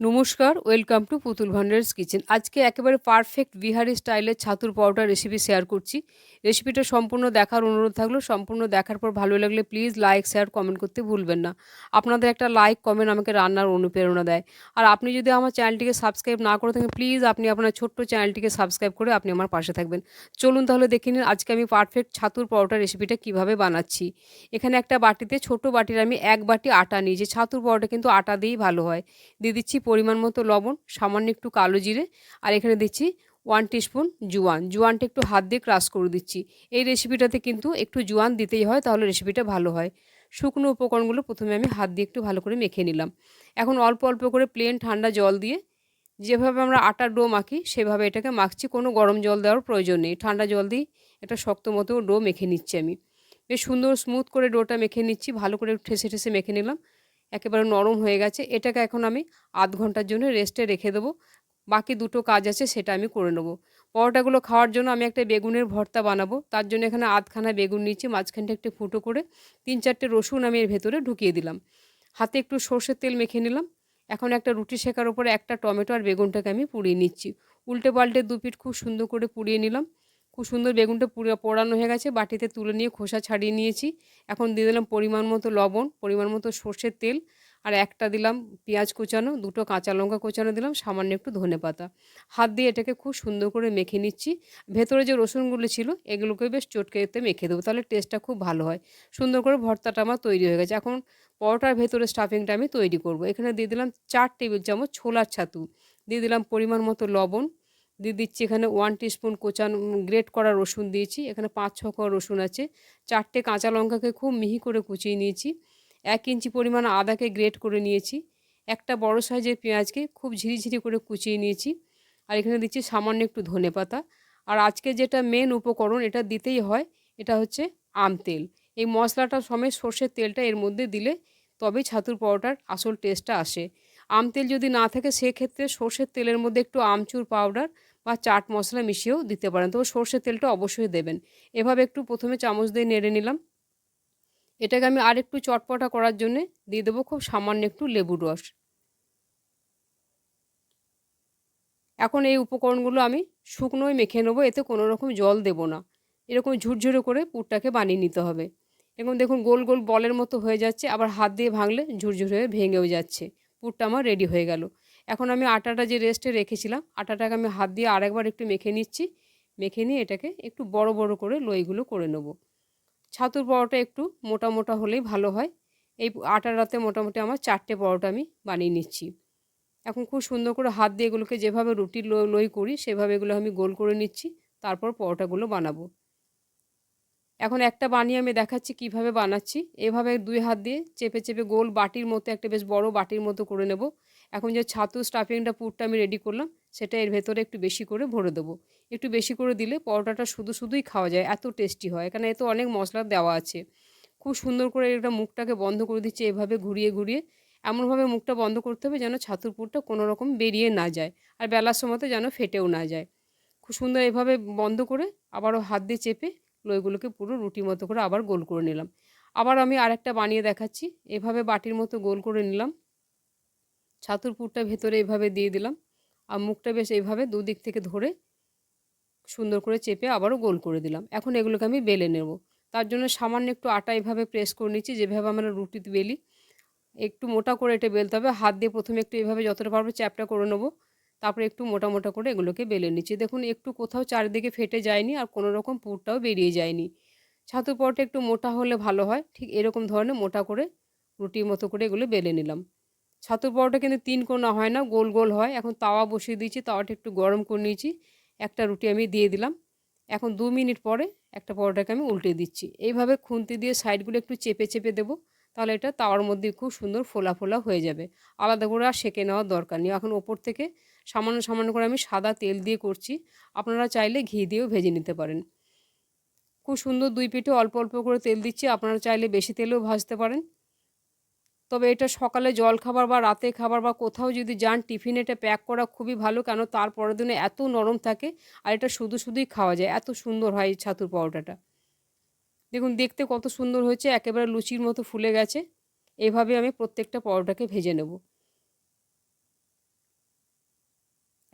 নমস্কার welcome to পুতুল ভান্ডার্স kitchen আজকে একেবারে পারফেক্ট বিহারি স্টাইলের ছাতুর পাউডার রেসিপি শেয়ার করছি। রেসিপিটা সম্পূর্ণ দেখার অনুরোধ থাকল। সম্পূর্ণ দেখার পর ভালো লাগলে প্লিজ লাইক শেয়ার কমেন্ট করতে ভুলবেন না। আপনাদের একটা লাইক কমেন্ট আমাকে রান্নার অনুপ্রেরণা দেয়। আর আপনি যদি আমার চ্যানেলটিকে সাবস্ক্রাইব না করে থাকেন প্লিজ আপনি আপনার ছোট্ট চ্যানেলটিকে সাবস্ক্রাইব করে আপনি আমার পাশে থাকবেন। চলুন তাহলে দেখে নিন আজকে আমি পারফেক্ট ছাতুর পাউডার রেসিপিটা কীভাবে বানাচ্ছি। এখানে একটা বাটিতে, ছোট বাটির আমি এক বাটি আটা নিয়েছি। ছাতুর পাউডার কিন্তু আটা দিয়েই ভালো হয়। দিয়ে দিচ্ছি পরিমাণ মতো লবণ, সামান্য একটু কালো জিরে, আর এখানে দিচ্ছি ওয়ান টিস্পুন জুয়ান। জুয়ানটা একটু হাত দিয়ে ক্রাশ করে দিচ্ছি। এই রেসিপিটাতে কিন্তু একটু জুয়ান দিতেই হয়, তাহলে রেসিপিটা ভালো হয়। শুকনো উপকরণগুলো প্রথমে আমি হাত দিয়ে একটু ভালো করে মেখে নিলাম। এখন অল্প অল্প করে প্লেন ঠান্ডা জল দিয়ে যেভাবে আমরা আটার ডো মাখি, সেভাবে এটাকে মাখছি, কোনো গরম জল দেওয়ার প্রয়োজন নেই। ঠান্ডা জল দিয়ে একটা শক্ত মতো ডো মেখে নিচ্ছি আমি। বেশ সুন্দর স্মুথ করে ডোটা মেখে নিচ্ছি, ভালো করে ঠেসে ঠেসে মেখে নিলাম। একেবারে নরম হয়ে গেছে। এটাকে এখন আমি আধ ঘণ্টার জন্য রেস্টে রেখে দেবো। বাকি দুটো কাজ আছে সেটা আমি করে নেব। পরোটাগুলো খাওয়ার জন্য আমি একটা বেগুনের ভর্তা বানাবো। তার জন্য এখানে আধখানা বেগুন নিচ্ছি মাঝখানটা একটু ফুটো করে তিন চারটে রসুন আমি এর ভেতরে ঢুকিয়ে দিলাম। হাতে একটু সর্ষের তেল মেখে নিলাম। এখন একটা রুটি শেখার ওপরে একটা টমেটো আর বেগুনটাকে আমি পুড়িয়ে নিচ্ছি। উল্টে পাল্টে দু পিঠ খুব সুন্দর করে পুড়িয়ে নিলাম। খুব সুন্দর বেগুনটা পুরো পোড়ানো হয়ে গেছে, বাটিতে তুলে নিয়ে খোসা ছাড়িয়ে নিয়েছি। এখন দিয়ে দিলাম পরিমাণ মতো লবণ, পরিমাণ মতো সর্ষের তেল, আর একটা দিলাম পেঁয়াজ কুচানো, দুটো কাঁচা লঙ্কা কুচানো দিলাম, সামান্য একটু ধনে পাতা। হাত দিয়ে এটাকে খুব সুন্দর করে মেখে নিচ্ছি। ভেতরে যে রসুনগুলো ছিল এগুলোকে বেশ চটকেতে মেখে দেবো, তাহলে টেস্টটা খুব ভালো হয়। সুন্দর করে ভর্তাটা আমার তৈরি হয়ে গেছে। এখন পরোটার ভেতরে স্টাফিংটা আমি তৈরি করব। এখানে দিয়ে দিলাম চার টেবিল চামচ ছোলার ছাতু, দিয়ে দিলাম পরিমাণ মতো লবণ দিয়ে দিচ্ছি এখানে ওয়ান টিস্পুন কোচান গ্রেট করা রসুন দিয়েছি। এখানে পাঁচ, ছ কোয়া রসুন আছে। চারটে কাঁচা লঙ্কাকে খুব মিহি করে কুচিয়ে নিয়েছি। এক ইঞ্চি পরিমাণ আদাকে গ্রেট করে নিয়েছি। একটা বড় সাইজের পেঁয়াজকে খুব ঝিরিঝিরি করে কুচিয়ে নিয়েছি। আর এখানে দিচ্ছি সামান্য একটু ধনে পাতা। আর আজকে যেটা মেন উপকরণ, এটা দিতেই হয়, এটা হচ্ছে আম তেল। এই মশলাটা সমেত সর্ষের তেলটা এর মধ্যে দিলে তবেই ছাতুর পরোটার আসল টেস্টটা আসে। আম তেল যদি না থাকে, সেক্ষেত্রে সর্ষের তেলের মধ্যে একটু আমচুর পাউডার বা চাট মশলা মিশিয়েও দিতে পারেন। তবে সর্ষের তেলটা অবশ্যই দেবেন। এভাবে একটু প্রথমে চামচ দিয়ে নেড়ে নিলাম। এটাকে আমি আর একটু চটপটা করার জন্যে দিয়ে দেবো খুব সামান্য একটু লেবুর রস। এখন এই উপকরণগুলো আমি শুকনোয় মেখে নেব, এতে কোনো রকম জল দেব না। এরকম ঝুরঝুরে করে পুরটাকে বানিয়ে নিতে হবে। এবং দেখুন গোল গোল বলের মতো হয়ে যাচ্ছে, আবার হাত দিয়ে ভাঙলে ঝুরঝুরে হয়ে ভেঙেও যাচ্ছে। পুরটা আমার রেডি হয়ে গেল। এখন আমি আটাটা যে রেস্টে রেখেছিলাম, আটাটাকে আমি হাত দিয়ে আরেকবার একটু মেখে নিচ্ছি। মেখে নিয়ে এটাকে একটু বড় বড় করে লইগুলো করে নেব। ছাতুর পরোটা একটু মোটা মোটা হলেই ভালো হয়। এই আটার রাতে মোটামুটি আমার চারটে পরোটা আমি বানিয়ে নিচ্ছি। এখন খুব সুন্দর করে হাত দিয়ে এগুলোকে যেভাবে রুটির লই করি, সেভাবে এগুলো আমি গোল করে নিচ্ছি, তারপর পরোটাগুলো বানাবো। এখন একটা বানিয়ে আমি দেখাচ্ছি কীভাবে বানাচ্ছি। এভাবে দুই হাত দিয়ে চেপে চেপে গোল বাটির মতো, একটা বেশ বড় বাটির মতো করে নেব। এখন যে ছাতু স্টাফিংটা পুরটা আমি রেডি করলাম, সেটা এর ভেতরে একটু বেশি করে ভরে দেবো। একটু বেশি করে দিলে পরোটাটা শুধু শুধুই খাওয়া যায়, এত টেস্টি হয়। এখানে এত অনেক মশলা দেওয়া আছে। খুব সুন্দর করে এটা মুখটাকে বন্ধ করে দিচ্ছে, এভাবে ঘুরিয়ে ঘুরিয়ে। এমনভাবে মুখটা বন্ধ করতে হবে যেন ছাতুর পুরটা কোনো রকম বেরিয়ে না যায় আর বেলার সময়তে যেন ফেটেও না যায়। খুব সুন্দর এভাবে বন্ধ করে আবারও হাত দিয়ে চেপে লইগুলোকে পুরো রুটি মতো করে আবার গোল করে নিলাম। আবার আমি আরেকটা বানিয়ে দেখাচ্ছি। এভাবে বাটির মতো গোল করে নিলাম। ছাতুর পুরটা ভেতরে এভাবে দিয়ে দিলাম আর মুখটা বেশ এইভাবে দুদিক থেকে ধরে সুন্দর করে চেপে আবারও গোল করে দিলাম। এখন এগুলোকে আমি বেলে নেব। তার জন্য সামান্য একটু আটা এভাবে প্রেস করে নিচ্ছি, যেভাবে আমরা রুটিতে বেলি। একটু মোটা করে এটা বেলতে হবে। হাত দিয়ে প্রথমে একটু এভাবে যতটা পারব চ্যাপটা করে নেব। তারপরে একটু মোটা মোটা করে এগুলোকে বেলে নিচ্ছি। দেখুন, একটু কোথাও চারিদিকে ফেটে যায়নি আর কোনো রকম পুরটাও বেরিয়ে যায়নি। ছাতু পরটা একটু মোটা হলে ভালো হয়। ঠিক এরকম ধরনের মোটা করে রুটির মতো করে এগুলো বেলে নিলাম। ছাতুর পরোটা কিন্তু তিন কোনা হয় না, গোল গোল হয়। এখন তাওয়া বসিয়ে দিয়েছি, তাওয়াটা একটু গরম করে নিয়েছি। একটা রুটি আমি দিয়ে দিলাম। এখন দু মিনিট পরে একটা পরোটাকে আমি উল্টে দিচ্ছি। এইভাবে খুন্তি দিয়ে সাইডগুলো একটু চেপে চেপে দেবো, তাহলে এটা তাওয়ার মধ্যে খুব সুন্দর ফোলা ফোলা হয়ে যাবে। আলাদা করে আর সেঁকে নেওয়ার দরকার নেই। এখন ওপর থেকে সামান্য সামান্য করে আমি সাদা তেল দিয়ে করছি। আপনারা চাইলে ঘি দিয়েও ভেজে নিতে পারেন। খুব সুন্দর দুই পিঠে অল্প অল্প করে তেল দিচ্ছি। আপনারা চাইলে বেশি তেলেও ভাজতে পারেন। তবে এটা সকালে জল খাবার বা রাতে খাবার বা কোথাও যদি যান, টিফিন এটা প্যাক করা খুবই ভালো, কেন তার পরের দিনে এত নরম থাকে আর এটা শুধু শুধুই খাওয়া যায়। এত সুন্দর হয় এই ছাতুর পাউডারটা। দেখুন, দেখতে কত সুন্দর হয়েছে, একেবারে লুচির মতো ফুলে গেছে। এভাবে আমি প্রত্যেকটা পরোটাকে ভেজে নেব।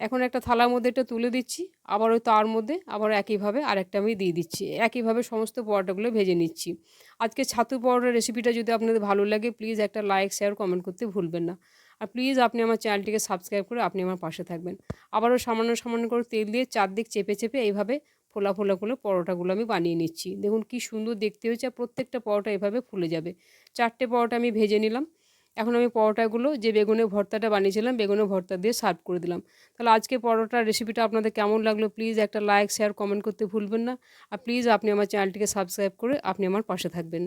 এখন একটা থালার মধ্যে এটা তুলে দিচ্ছি, আবার ওই তার মধ্যে, আবার একইভাবে আরেকটা আমি দিয়ে দিচ্ছি। একইভাবে সমস্ত পরোটাগুলো ভেজে নিচ্ছি। আজকে ছাতু পরোটার রেসিপিটা যদি আপনাদের ভালো লাগে প্লিজ একটা লাইক শেয়ার কমেন্ট করতে ভুলবেন না। আর প্লিজ আপনি আমার চ্যানেলটিকে সাবস্ক্রাইব করে আপনি আমার পাশে থাকবেন। আবারও সামান্য সামান্য করে তেল দিয়ে চারদিক চেপে চেপে এইভাবে ফোলা ফোলা করে পরোটাগুলো আমি বানিয়ে নিচ্ছি। দেখুন কি সুন্দর দেখতে হয়েছে আর প্রত্যেকটা পরোটা এভাবে ফুলে যাবে। চারটে পরোটা আমি ভেজে নিলাম। এখন আমি পরোটাগুলো যে বেগুনের ভর্তাটা বানিয়েছিলাম বেগুনের ভর্তা দিয়ে সার্ভ করে দিলাম। তাহলে আজকে পরোটার রেসিপিটা আপনাদের কেমন লাগল? প্লিজ একটা লাইক শেয়ার কমেন্ট করতে ভুলবেন না। আর প্লিজ আপনি আমার চ্যানেলটিকে সাবস্ক্রাইব করে আপনি আমার পাশে থাকবেন।